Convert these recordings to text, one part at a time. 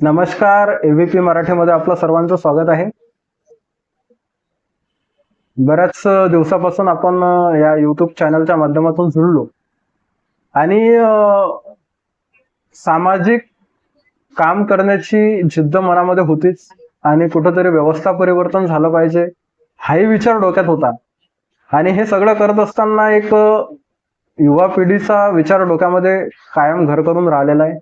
नमस्कार एबीपी मराठीमध्ये आपलं सर्वांचं स्वागत आहे. बऱ्याच दिवसापासून आपण या युट्यूब चॅनलच्या माध्यमातून जुळलो. आणि सामाजिक काम करण्याची जिद्द मनामध्ये होतीच आणि कुठंतरी व्यवस्था परिवर्तन झालं पाहिजे हाही विचार डोक्यात होता. आणि हे सगळं करत असताना एक युवा पिढीचा विचार डोक्यामध्ये कायम घर करून राहिलेला आहे.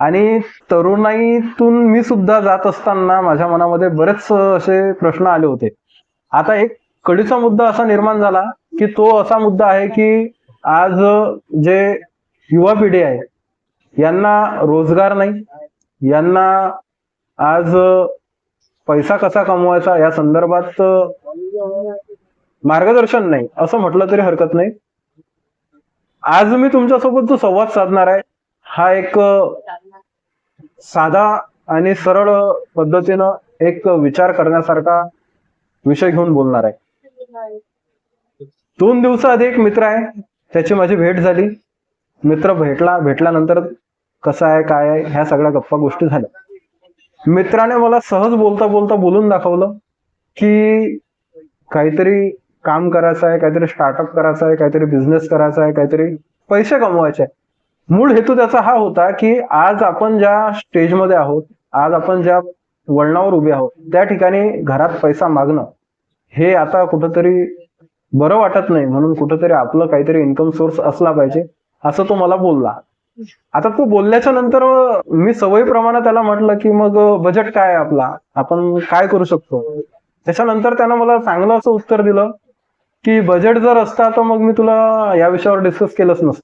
आणि तरुणाईतून मी सुद्धा जात असताना माझ्या मनामध्ये बरेच असे प्रश्न आले होते. आता एक कडीचा मुद्दा असा निर्माण झाला की तो असा मुद्दा आहे की आज जे युवा पिढी आहे यांना रोजगार नाही यांना आज पैसा कसा कमवायचा या संदर्भात मार्गदर्शन नाही असं म्हटलं तरी हरकत नाही. आज मी तुमच्यासोबत जो संवाद साधणार आहे हा एक साधा आणि सरळ पद्धतीनं एक विचार करण्यासारखा विषय घेऊन बोलणार आहे. दोन दिवसाआधी एक मित्र आहे त्याची माझी भेट झाली. मित्र भेटला भेटल्यानंतर कसं आहे काय आहे ह्या सगळ्या गप्पा गोष्टी झाल्या. मित्राने मला सहज बोलता बोलता बोलून दाखवलं की काहीतरी काम करायचं आहे काहीतरी स्टार्टअप करायचं आहे काहीतरी बिझनेस करायचा आहे काहीतरी पैसे कमवायचे आहे. मूळ हेतू त्याचा हा होता की आज आपण ज्या स्टेजमध्ये आहोत आज आपण ज्या वळणावर उभे आहोत त्या ठिकाणी घरात पैसा मागणं हे आता कुठंतरी बरं वाटत नाही. म्हणून कुठंतरी आपलं काहीतरी इन्कम सोर्स असला पाहिजे असं तो मला बोलला. आता तो बोलल्याच्या नंतर मी सवयीप्रमाणे त्याला म्हटलं की मग बजेट काय आहे आपला? आपण काय करू शकतो? त्याच्यानंतर त्यानं मला चांगलं असं उत्तर दिलं की बजेट जर असता तर मग मी तुला या विषयावर डिस्कस केलंच नसतं.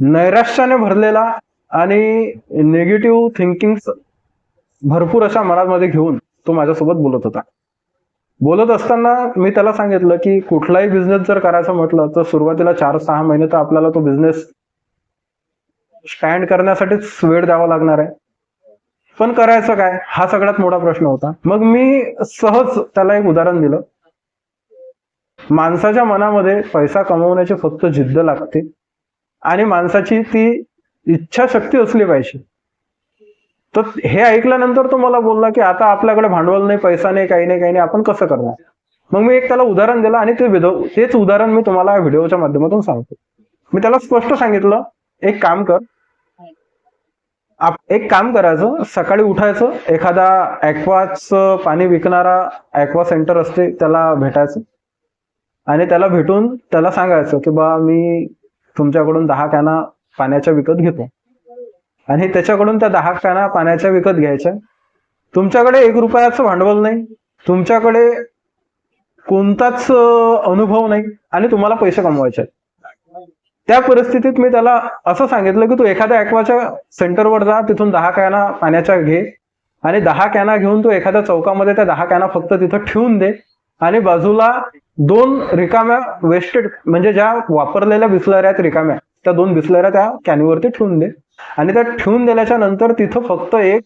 नैराश्याने भरलेला आणि निगेटिव्ह थिंकिंग भरपूर अशा मनामध्ये घेऊन तो माझ्यासोबत बोलत होता. बोलत असताना मी त्याला सांगितलं की कुठलाही बिझनेस जर करायचं म्हटलं तर सुरुवातीला चार सहा महिने तर आपल्याला तो बिझनेस स्टँड करण्यासाठीच वेळ द्यावा लागणार आहे. पण करायचं काय? हा सगळ्यात मोठा प्रश्न होता. मग मी सहज त्याला एक उदाहरण दिलं. माणसाच्या मनामध्ये पैसा कमवण्याची फक्त जिद्द लागते. आणि माणसाची ती इच्छाशक्ती असली पाहिजे. तर हे ऐकल्यानंतर तो मला बोलला की आता आपल्याकडे भांडवल नाही पैसा नाही काही नाही काही नाही आपण कसं करणार? मग मी एक त्याला उदाहरण दिलं आणि ते विधो- तेच उदाहरण मी तुम्हाला व्हिडिओच्या माध्यमातून सांगतो. मी त्याला स्पष्ट सांगितलं एक काम कर. आप- एक काम करायचं सकाळी उठायचं एखादा ऍक्वाच पाणी विकणारा ॲक्वा सेंटर असते त्याला भेटायचं. आणि त्याला भेटून त्याला सांगायचं की बा मी तुमच्याकडून दहा कॅना पाण्याच्या विकत घेतो. आणि त्याच्याकडून त्या दहा कॅना पाण्याच्या विकत घ्यायच्या. तुमच्याकडे एक रुपयाचं भांडवल नाही. तुमच्याकडे कोणताच अनुभव नाही आणि तुम्हाला पैसे कमवायचे त्या परिस्थितीत मी त्याला असं सांगितलं की तू एखाद्या ॲक्वाच्या सेंटरवर जा तिथून दहा कॅना पाण्याच्या घे आणि दहा कॅना घेऊन तू एखाद्या चौकामध्ये त्या दहा कॅना फक्त तिथं ठेवून दे आणि बाजूला दोन रिकाम्या वेस्टेड म्हणजे ज्या वापरलेल्या बिस्लऱ्या आहेत रिकाम्या त्या दोन बिसलऱ्या त्या कॅनीवरती ठेवून दे. आणि त्या ठेवून दिल्याच्या नंतर तिथं फक्त एक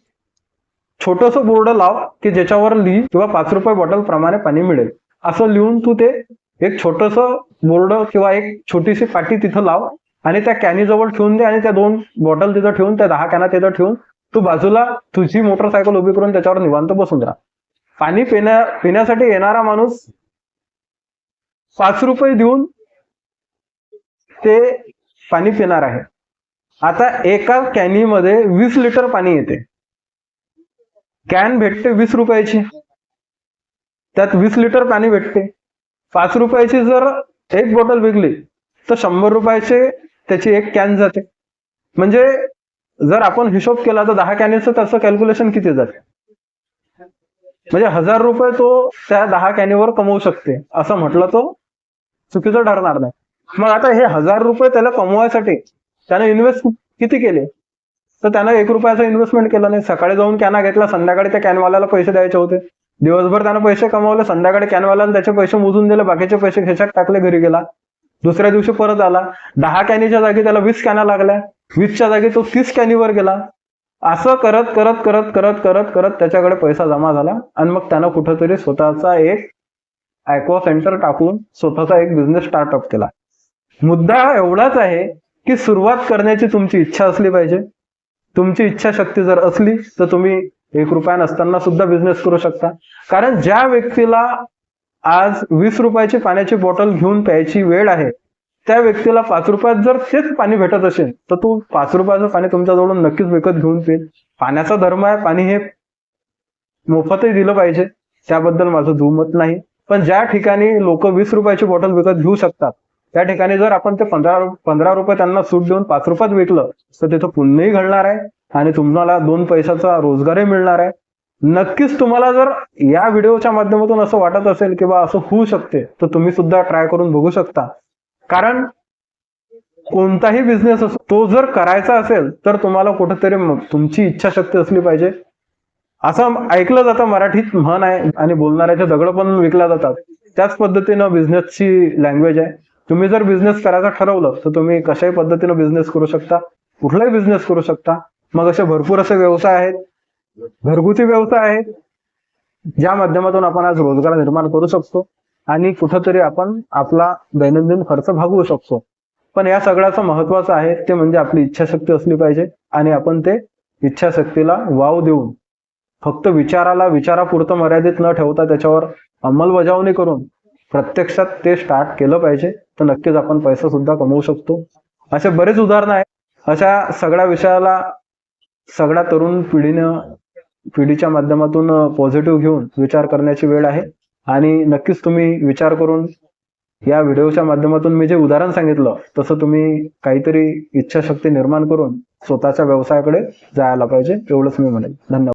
छोटस बोर्ड लाव की ज्याच्यावर लिही किंवा पाच रुपये बॉटल प्रमाणे पाणी मिळेल. असं लिहून तू ते एक छोटस बोर्ड किंवा एक छोटीशी पाटी तिथं लाव आणि त्या कॅनी जवळ ठेवून दे आणि त्या दोन बॉटल तिथं ठेवून त्या दहा कॅना तिथं ठेवून तू बाजूला तुझी मोटरसायकल उभी करून त्याच्यावर निवांत बसून राहा. पाणी पिण्या पिण्यासाठी येणारा माणूस पाच रुपये देऊन ते पाणी पिणार आहे. आता एका कॅनीमध्ये वीस लिटर पाणी येते. कॅन भेटते वीस रुपयाची. त्यात वीस लिटर पाणी भेटते. पाच रुपयाची जर एक बॉटल विकली तर शंभर रुपयाचे त्याची एक कॅन जाते. म्हणजे जर आपण हिशोब केला तर दहा कॅनीचं त्याचं कॅल्क्युलेशन किती जाते? म्हणजे हजार रुपये तो त्या दहा कॅनीवर कमवू शकते असं म्हटलं तो चुकीचं ठरणार नाही. मग आता हे हजार रुपये त्याला कमवायसाठी त्याने इन्व्हेस्ट किती केले? तर त्यानं एक रुपयाचं इन्व्हेस्टमेंट केलं नाही. सकाळी जाऊन कॅना घेतला संध्याकाळी त्या कॅनवाल्याला पैसे द्यायचे होते. दिवसभर त्यानं पैसे कमवले संध्याकाळी कॅनवाल्याला त्याचे पैसे मोजून दिले बाकीचे पैसे खेशात टाकले घरी गेला. दुसऱ्या दिवशी परत आला. दहा कॅनीच्या जागी त्याला वीस कॅना लागल्या. वीसच्या जागी तो तीस कॅनीवर गेला. असं करत करत करत करत करत करत त्याच्याकडे पैसा जमा झाला. आणि मग त्यानं कुठंतरी स्वतःचा एक ॲक्वा सेंटर टाकून स्वतःचा एक बिझनेस स्टार्टअप केला. मुद्दा एवढाच आहे की सुरुवात करण्याची तुमची इच्छा असली पाहिजे. तुमची इच्छाशक्ती जर असली तर तुम्ही एक रुपया नसताना सुद्धा बिझनेस करू शकता. कारण ज्या व्यक्तीला आज वीस रुपयाची पाण्याची बॉटल घेऊन प्यायची वेळ आहे त्या व्यक्तीला पाच रुपयात जर तेच पाणी भेटत असेल तर तू पाच रुपयाचं पाणी तुमच्याजवळून नक्कीच विकत घेऊन पिईल. पाण्याचा धर्म आहे पाणी हे मोफतही दिलं पाहिजे. त्याबद्दल माझं दुमत नाही. पण ज्या ठिकाणी लोक वीस रुपयाची बॉटल विकत घेऊ शकतात त्या ठिकाणी जर आपण ते पंधरा पंधरा रुपये त्यांना सूट देऊन पाच रुपयात विकलं तर तिथं पुन्हाही घडणार आहे आणि तुम्हाला दोन पैशाचा रोजगारही मिळणार आहे. नक्कीच तुम्हाला जर या व्हिडिओच्या माध्यमातून असं वाटत असेल किंवा असं होऊ शकते तर तुम्ही सुद्धा ट्राय करून बघू शकता. कारण कोणताही बिझनेस असो तो जर करायचा असेल तर तुम्हाला कुठेतरी तुमची इच्छाशक्ती असली पाहिजे. असं ऐकलं जातं मराठीत म्हण आहे आणि बोलणाऱ्याचे दगड पण विकल्या जातात. त्याच पद्धतीनं बिझनेसची लँग्वेज आहे. तुम्ही जर बिझनेस करायचं ठरवलं तर तुम्ही कशाही पद्धतीनं बिझनेस करू शकता. कुठलाही बिझनेस करू शकता. मग असे भरपूर असे व्यवसाय आहेत. घरगुती व्यवसाय आहेत ज्या माध्यमातून आपण आज रोजगार निर्माण करू शकतो आणि कुठंतरी आपण आपला दैनंदिन खर्च भागवू शकतो. पण या सगळ्याचं महत्वाचं आहे ते म्हणजे आपली इच्छाशक्ती असली पाहिजे आणि आपण ते इच्छाशक्तीला वाव देऊन फक्त विचाराला विचारापुरतं मर्यादित न ठेवता त्याच्यावर अंमलबजावणी करून प्रत्यक्षात ते स्टार्ट केलं पाहिजे तर नक्कीच आपण पैसा सुद्धा कमवू शकतो. असे बरेच उदाहरणं आहेत. अशा सगळ्या विषयाला सगळ्या तरुण पिढीनं पिढीच्या माध्यमातून पॉझिटिव्ह घेऊन विचार करण्याची वेळ आहे. आणि नक्कीच तुम्ही विचार करून या व्हिडिओच्या माध्यमातून मी जे उदाहरण सांगितलं तसं तुम्ही काहीतरी इच्छाशक्ती निर्माण करून स्वतःच्या व्यवसायाकडे जायला पाहिजे एवढंच मी म्हणेन. धन्यवाद.